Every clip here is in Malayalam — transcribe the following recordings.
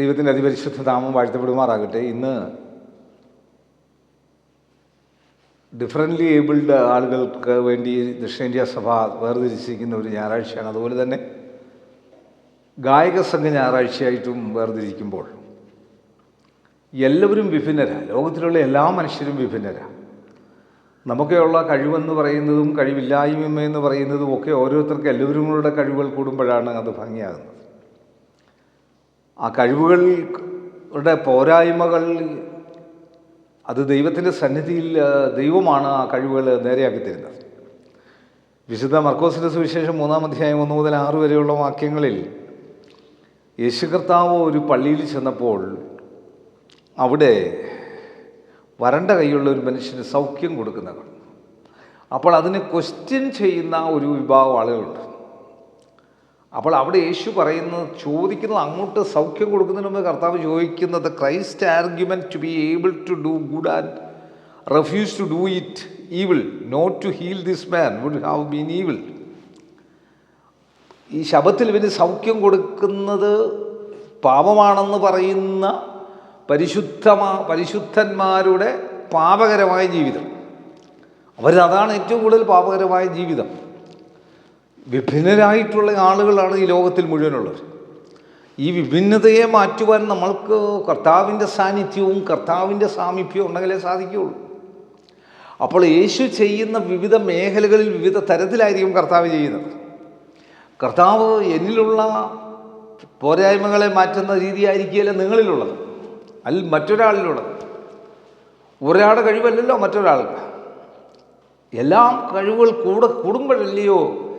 ദൈവത്തിന്റെ അതിപരിശുദ്ധ നാമം വാഴ്ത്തപ്പെടുമാറാകട്ടെ. ഇന്ന് ഡിഫറന്റ്ലി ഏബിൾഡ് ആളുകൾക്ക് വേണ്ടി ദക്ഷിണേന്ത്യ സഭ വേർതിരിച്ചിരിക്കുന്ന ഒരു ഞായറാഴ്ചയാണ്. അതുപോലെ തന്നെ ഗായക സംഘ ഞായറാഴ്ചയായിട്ടും വേർതിരിക്കുമ്പോൾ എല്ലാവരും വിഭിന്നരാണ് ലോകത്തിലുള്ള എല്ലാ മനുഷ്യരും വിഭിന്നരാണ് നമുക്കെയുള്ള കഴിവെന്ന് പറയുന്നതും കഴിവില്ലായ്മ എന്ന് പറയുന്നതും ഒക്കെ ഓരോരുത്തർക്ക് എല്ലാവരും കൂടെ കഴിവുകൾ കൂടുമ്പോഴാണ് അത് ഭംഗിയാകുന്നത്. ആ കഴിവുകളുടെ പോരായ്മകൾ അത് ദൈവത്തിന്റെ സന്നിധിയിൽ ദൈവമാണ് ആ കഴിവുകൾ നേരെയാക്കി തരുന്നത്. വിശുദ്ധ മർക്കോസിന്റെ സുവിശേഷം മൂന്നാം അധ്യായം ഒന്ന് മുതൽ ആറ് വരെയുള്ള വാക്യങ്ങളിൽ യേശു കർത്താവ് ഒരു പള്ളിയിൽ ചെന്നപ്പോൾ അവിടെ വരണ്ട കൈയുള്ള ഒരു മനുഷ്യന് സൗഖ്യം കൊടുക്കുന്ന അപ്പോൾ അതിനെ ക്വസ്റ്റ്യൻ ചെയ്യുന്ന ഒരു വിഭാഗം ആളുകളുണ്ട്. അപ്പോൾ അവിടെ യേശു പറയുന്നത് ചോദിക്കുന്നത് അങ്ങോട്ട് സൗഖ്യം കൊടുക്കുന്നതിന് മുമ്പ് കർത്താവ് ചോദിക്കുന്നത് Christ argument to be able to do good and refuse to do it evil not to heal this man would have been evil ഈ ശബത്തിൽ ഇവന് സൗഖ്യം കൊടുക്കുന്നത് പാപമാണെന്ന് പറയുന്ന പരിശുദ്ധമാ പരിശുദ്ധന്മാരുടെ പാപകരമായ ജീവിതം. അവരതാണ് ഏറ്റവും കൂടുതൽ പാപകരമായ ജീവിതം. വിഭിന്നരായിട്ടുള്ള ആളുകളാണ് ഈ ലോകത്തിൽ മുഴുവനുള്ളത്. ഈ വിഭിന്നതയെ മാറ്റുവാൻ നമ്മൾക്ക് കർത്താവിന്റെ സാന്നിധ്യവും കർത്താവിന്റെ സാമീപ്യവും ഉണ്ടെങ്കിലേ സാധിക്കുകയുള്ളൂ. അപ്പോൾ യേശു ചെയ്യുന്ന വിവിധ മേഖലകളിൽ വിവിധ തരത്തിലായിരിക്കും കർത്താവ് ചെയ്യുന്നത്. കർത്താവ് എന്നിലുള്ള പോരായ്മകളെ മാറ്റുന്ന രീതിയായിരിക്കുകയല്ല നിങ്ങളിലുള്ളത്. അല്ല മറ്റൊരാളിലുള്ളത്. ഒരാളുടെ കഴിവല്ലല്ലോ മറ്റൊരാൾക്ക്. എല്ലാം കഴിവുകൾ കൂടെ കൂടുമ്പോഴല്ലയോ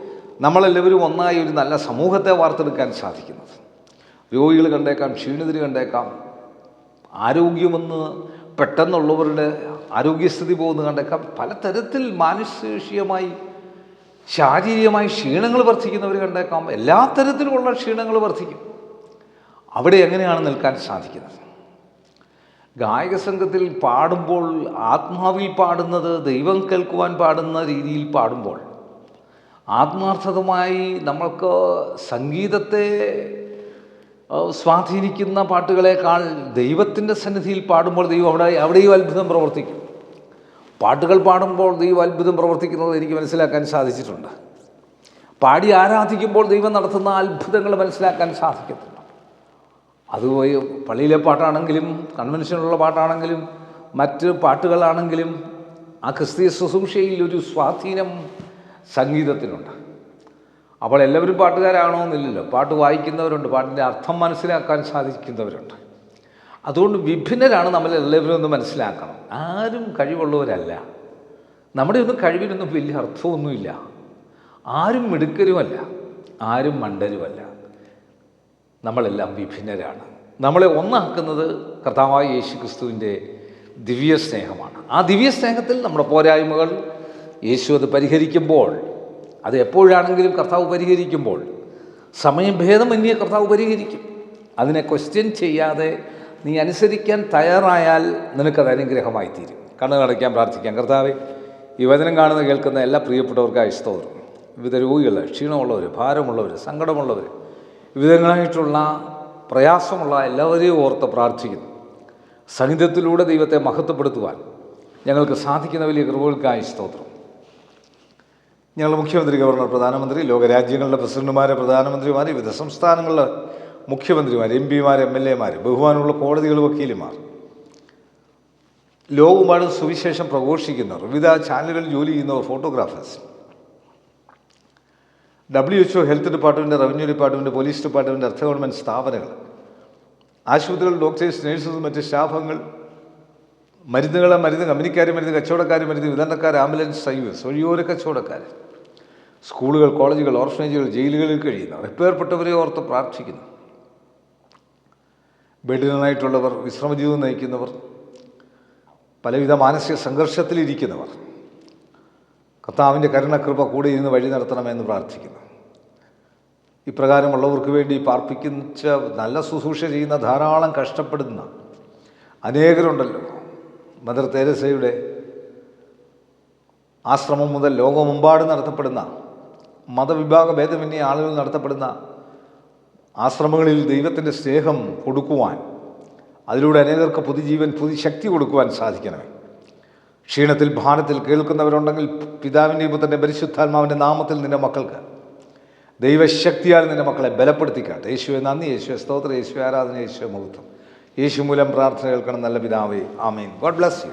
നമ്മളെല്ലാവരും ഒന്നായി ഒരു നല്ല സമൂഹത്തെ വാർത്തെടുക്കാൻ സാധിക്കുന്നത്. രോഗികൾ കണ്ടേക്കാം ക്ഷീണിതർ കണ്ടേക്കാം. ആരോഗ്യമെന്ന് പെട്ടെന്നുള്ളവരുടെ ആരോഗ്യസ്ഥിതി പോകുന്ന കണ്ടേക്കാം. പലതരത്തിൽ മാനുഷികമായി ശാരീരികമായി ക്ഷീണങ്ങൾ വർദ്ധിക്കുന്നവർ കണ്ടേക്കാം. എല്ലാ തരത്തിലുമുള്ള ക്ഷീണങ്ങൾ വർദ്ധിക്കും. അവിടെ എങ്ങനെയാണ് നിൽക്കാൻ സാധിക്കുന്നത്? ഗായക സംഘത്തിൽ പാടുമ്പോൾ ആത്മാവിൽ പാടുന്നത് ദൈവം കേൾക്കുവാൻ പാടുന്ന രീതിയിൽ പാടുമ്പോൾ ആത്മാർത്ഥതമായി നമ്മൾക്ക് സംഗീതത്തെ സ്വാധീനിക്കുന്ന പാട്ടുകളേക്കാൾ ദൈവത്തിന്റെ സന്നിധിയിൽ പാടുമ്പോൾ ദൈവം അവിടെ അവിടെയും അത്ഭുതം പ്രവർത്തിക്കും. പാട്ടുകൾ പാടുമ്പോൾ ദൈവം അത്ഭുതം പ്രവർത്തിക്കുന്നത് എനിക്ക് മനസ്സിലാക്കാൻ സാധിച്ചിട്ടുണ്ട്. പാടി ആരാധിക്കുമ്പോൾ ദൈവം നടത്തുന്ന അത്ഭുതങ്ങൾ മനസ്സിലാക്കാൻ സാധിക്കത്തില്ല. അത് പള്ളിയിലെ പാട്ടാണെങ്കിലും കൺവെൻഷനിലുള്ള പാട്ടാണെങ്കിലും മറ്റ് പാട്ടുകളാണെങ്കിലും ആ ക്രിസ്തീയ ശുശ്രൂഷയിൽ ഒരു സ്വാധീനം സംഗീതത്തിനുണ്ട് അപ്പോൾ എല്ലാവരും പാട്ടുകാരാണോ എന്നില്ലല്ലോ. പാട്ട് വായിക്കുന്നവരുണ്ട്. പാട്ടിന്റെ അർത്ഥം മനസ്സിലാക്കാൻ സാധിക്കുന്നവരുണ്ട്. അതുകൊണ്ട് വിഭിന്നരാണ് നമ്മൾ എല്ലാവരും ഒന്ന് മനസ്സിലാക്കണം. ആരും കഴിവുള്ളവരല്ല. നമ്മുടെ ഒന്നും കഴിവിനൊന്നും വലിയ അർത്ഥമൊന്നുമില്ല. ആരും മിടുക്കരുമല്ല. ആരും മണ്ടരുമല്ല. നമ്മളെല്ലാം വിഭിന്നരാണ്. നമ്മളെ ഒന്നാക്കുന്നത് കർത്താവായ യേശു ക്രിസ്തുവിന്റെ ദിവ്യ സ്നേഹമാണ് ആ ദിവ്യ സ്നേഹത്തിൽ നമ്മുടെ പോരായ്മകൾ യേശു അത് പരിഹരിക്കുമ്പോൾ അത് എപ്പോഴാണെങ്കിലും കർത്താവ് പരിഹരിക്കുമ്പോൾ സമയഭേദമന്യേ കർത്താവ് പരിഹരിക്കും. അതിനെ ക്വസ്റ്റ്യൻ ചെയ്യാതെ നീ അനുസരിക്കാൻ തയ്യാറായാൽ നിനക്കത് അനുഗ്രഹമായി തീരും. നടക്കാൻ പ്രാർത്ഥിക്കാം. കർത്താവെ ഈ വചനം കാണുന്ന കേൾക്കുന്ന എല്ലാ പ്രിയപ്പെട്ടവർക്കും സ്തോത്രം. വിവിധ രോഗികൾ ക്ഷീണമുള്ളവർ ഭാരമുള്ളവർ സങ്കടമുള്ളവർ വിവിധങ്ങളായിട്ടുള്ള പ്രയാസമുള്ള എല്ലാവരെയും ഓർത്ത് പ്രാർത്ഥിക്കുന്നു. സംഗീതത്തിലൂടെ ദൈവത്തെ മഹത്വപ്പെടുത്തുവാൻ ഞങ്ങൾക്ക് സാധിക്കുന്ന വലിയ കൃപകൾക്കായി സ്തോത്രം. ഞങ്ങളുടെ മുഖ്യമന്ത്രി ഗവർണർ പ്രധാനമന്ത്രി ലോകരാജ്യങ്ങളുടെ പ്രസിഡന്റുമാർ പ്രധാനമന്ത്രിമാർ വിവിധ സംസ്ഥാനങ്ങളിലെ മുഖ്യമന്ത്രിമാർ എം പിമാർ എം എൽ എമാർ ബഹുമാനമുള്ള കോടതികൾ വക്കീലുമാർ. ലോകമാണ് സുവിശേഷം പ്രഘോഷിക്കുന്നവർ വിവിധ ചാനലുകളിൽ ജോലി ചെയ്യുന്നവർ photographers. W H O health department revenue department police department അർദ്ധ ഗവൺമെന്റ് സ്ഥാപനങ്ങൾ ആശുപത്രികൾ ഡോക്ടേഴ്സ് നഴ്സസ് മറ്റ് സ്റ്റാഫുകൾ മരുന്നുകളെ മരുന്ന് കമ്പനിക്കാർ മരുന്ന് കച്ചവടക്കാർ മരുന്ന് വിതരണക്കാർ ആംബുലൻസ് സർവീസ് വഴിയോര കച്ചവടക്കാർ സ്കൂളുകൾ കോളേജുകൾ ഓർഫനേജുകൾ ജയിലുകളിൽ കഴിയുന്നവർ റിപ്പയർപ്പെട്ടവരെ ഓർത്ത് പ്രാർത്ഥിക്കുന്നു. ബെഡിനായിട്ടുള്ളവർ വിശ്രമജീവിതം നയിക്കുന്നവർ പലവിധ മാനസിക സംഘർഷത്തിലിരിക്കുന്നവർ കർത്താവിന്റെ കരുണകൃപ കൂടെ ഇരുന്ന് വഴി നടത്തണമെന്ന് പ്രാർത്ഥിക്കുന്നു. ഇപ്രകാരമുള്ളവർക്ക് വേണ്ടി പാർപ്പിക്കുന്ന നല്ല ശുശ്രൂഷ ചെയ്യുന്ന ധാരാളം കഷ്ടപ്പെടുന്ന അനേകരുണ്ടല്ലോ. മദർ തെരേസയുടെ ആശ്രമം മുതൽ ലോകമെമ്പാടും നടത്തപ്പെടുന്ന മതവിഭാഗ ഭേദമന്യേ ആളുകൾ നടത്തപ്പെടുന്ന ആശ്രമങ്ങളിൽ ദൈവത്തിന്റെ സ്നേഹം കൊടുക്കുവാൻ അതിലൂടെ അനേകർക്ക് പുതുജീവൻ പുതുശക്തി കൊടുക്കുവാൻ സാധിക്കണമേ. ക്ഷീണത്തിൽ ഭാരത്തിൽ കേൾക്കുന്നവരുണ്ടെങ്കിൽ പിതാവിന്റെ പുത്രന്റെ പരിശുദ്ധാത്മാവിന്റെ നാമത്തിൽ നിന്റെ മക്കൾക്ക് ദൈവശക്തിയാൽ നിന്റെ മക്കളെ ബലപ്പെടുത്തിക്കാട്ടെ യേശുവെ നന്ദി. യേശുവെ സ്തോത്ര. യേശു ആരാധന. യേശുവെ മഹത്വം. യേശു മൂലം പ്രാർത്ഥന കേൾക്കണം. നല്ല പിതാവേ. ആമീൻ. God bless you.